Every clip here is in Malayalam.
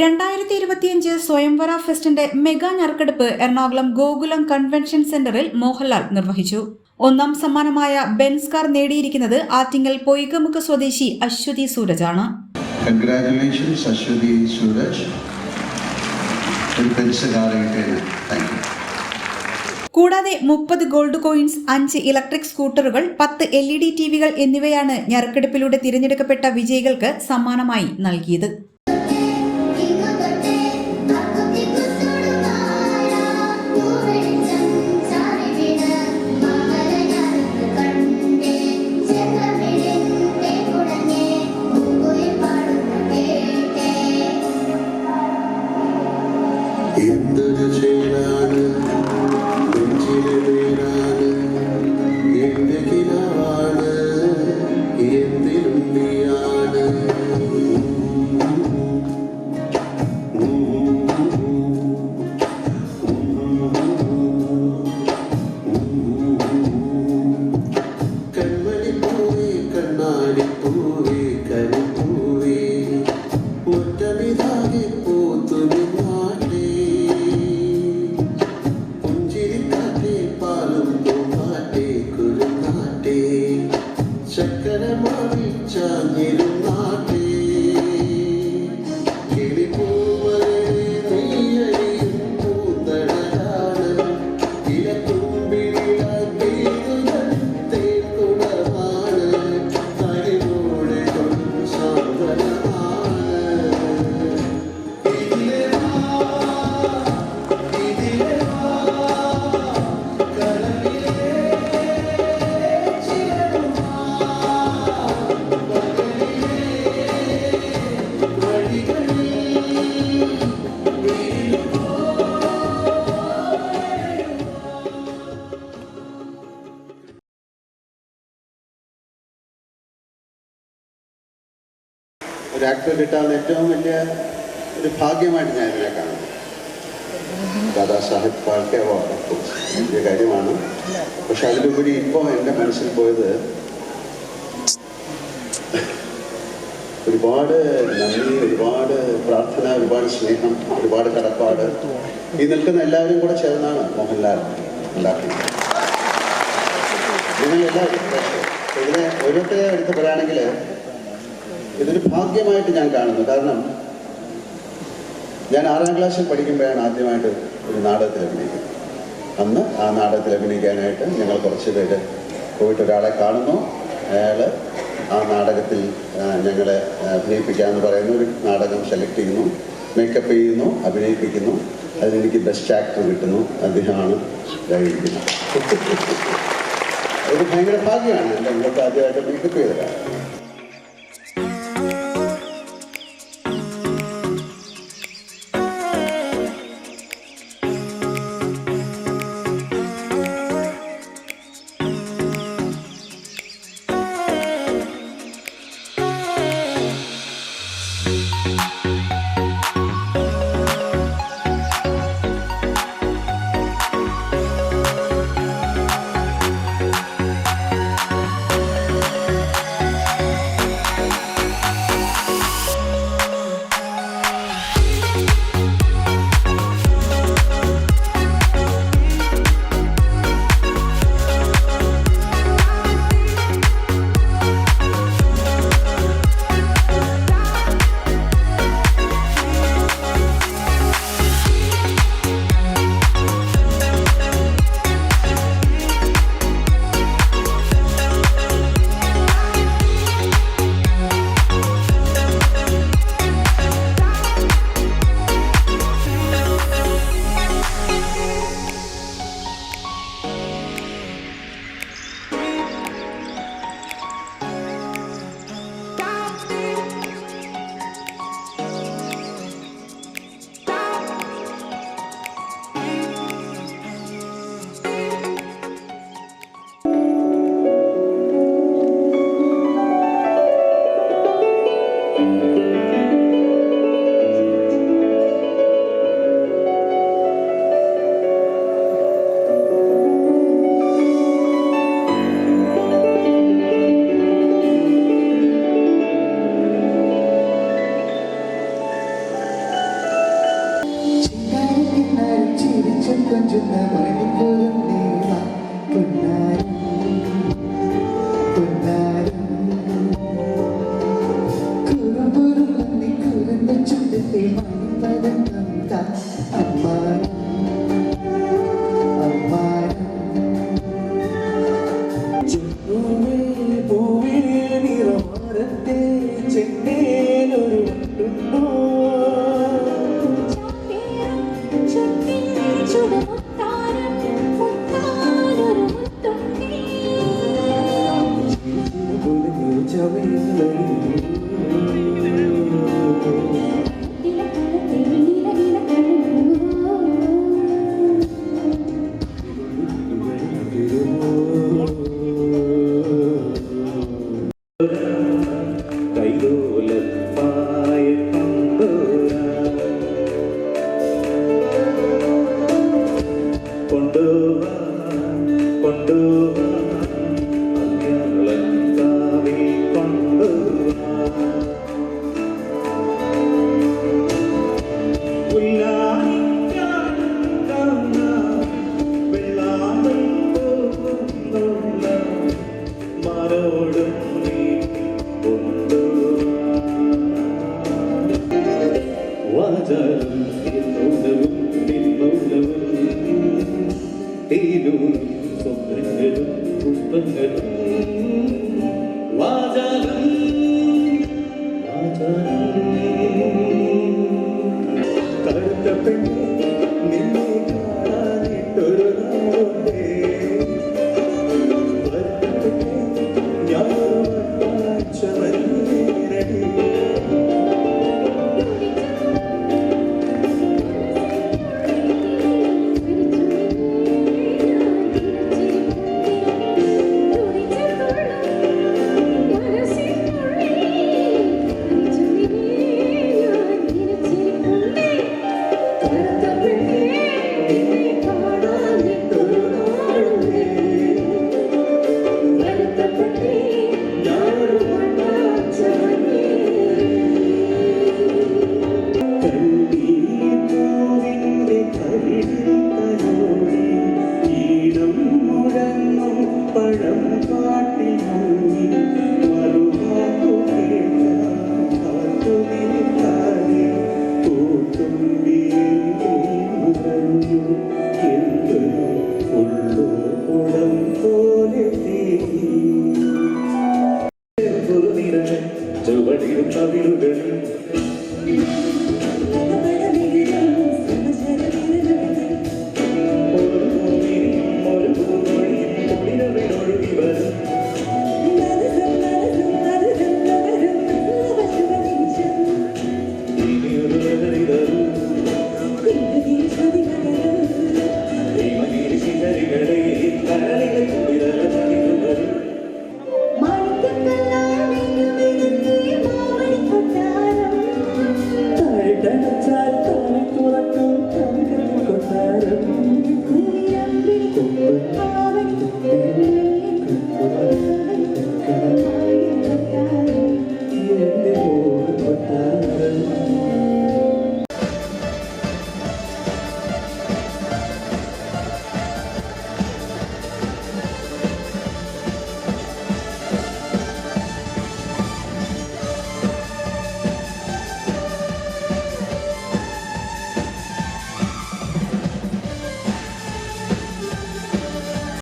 രണ്ടായിരത്തി ഇരുപത്തിയഞ്ച് സ്വയംവര ഫെസ്റ്റിന്റെ മെഗാ ഞറുക്കെടുപ്പ് എറണാകുളം ഗോകുലം കൺവെൻഷൻ സെന്ററിൽ മോഹൻലാൽ നിർവഹിച്ചു. ഒന്നാം സമ്മാനമായ ബെൻസ് കാർ നേടിയിരിക്കുന്നത് ആറ്റിങ്ങൽ പൊയ്കമുക്ക് സ്വദേശി അശ്വതി സൂരജ് ആണ്. കൂടാതെ മുപ്പത് ഗോൾഡ് കോയിൻസ് അഞ്ച് ഇലക്ട്രിക് സ്കൂട്ടറുകൾ പത്ത് എൽ ഇ ഡി ടി വികൾ എന്നിവയാണ് ഞറുക്കെടുപ്പിലൂടെ തിരഞ്ഞെടുക്കപ്പെട്ട വിജയികൾക്ക് സമ്മാനമായി നൽകിയത്. Hallelujah. ഒരു ആക്ടർ കിട്ടാവുന്ന ഏറ്റവും വലിയ ഒരു ഭാഗ്യമായിട്ട് ഞാൻ ഇതിനെ കാണുന്നു. ദാദാസാഹിബ് ഫാൽക്കെ അവാർഡ് വലിയ കാര്യമാണ്. പക്ഷെ അതിലുപരി ഇപ്പോൾ എന്റെ മനസ്സിൽ പോയത് ഒരുപാട് നന്ദി ഒരുപാട് പ്രാർത്ഥന ഒരുപാട് സ്നേഹം ഒരുപാട് കടപ്പാട്. ഈ നിൽക്കുന്ന എല്ലാവരും കൂടെ ചേർന്നാണ് മോഹൻലാൽ ഉണ്ടാക്കിയത് നിങ്ങളെല്ലാവരും ഇതിനെ ഓരോരുത്തരെ എടുത്ത് പറയുകയാണെങ്കിൽ ഇതൊരു ഭാഗ്യമായിട്ട് ഞാൻ കാണുന്നു. കാരണം ഞാൻ ആറാം ക്ലാസ്സിൽ പഠിക്കുമ്പോഴാണ് ആദ്യമായിട്ട് ഒരു നാടകത്തിൽ അഭിനയിക്കുന്നത്. അന്ന് ആ നാടകത്തിൽ അഭിനയിക്കാനായിട്ട് ഞങ്ങൾ കുറച്ച് പേര് പോയിട്ട് ഒരാളെ കാണുന്നു. അയാൾ ആ നാടകത്തിൽ ഞങ്ങളെ അഭിനയിപ്പിക്കാമെന്ന് പറയുന്ന ഒരു നാടകം സെലക്ട് ചെയ്യുന്നു. മേക്കപ്പ് ചെയ്യുന്നു അഭിനയിപ്പിക്കുന്നു. അതിലെനിക്ക് ബെസ്റ്റ് ആക്ടർ കിട്ടുന്നു. അദ്ദേഹമാണ് ഇതായിരിക്കുന്നത് ഒരു ഭയങ്കര ഭാഗ്യമാണ്. എന്റെ മുഖത്ത് ആദ്യമായിട്ട് മേക്കപ്പ് ചെയ്തതാണ്. கொஞ்சம் மனைவி போதும் நீவா பொன்னாரும் பொன்னாரும் குறும்புறும் மண்ணி குறுந்த சுட்டத்தை மணிப்பதன் நம்தா அம்மாரும் பழம் காட்டினும்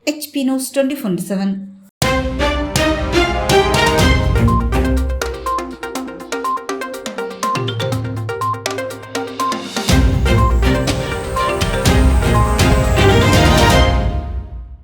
H P news twenty four seven.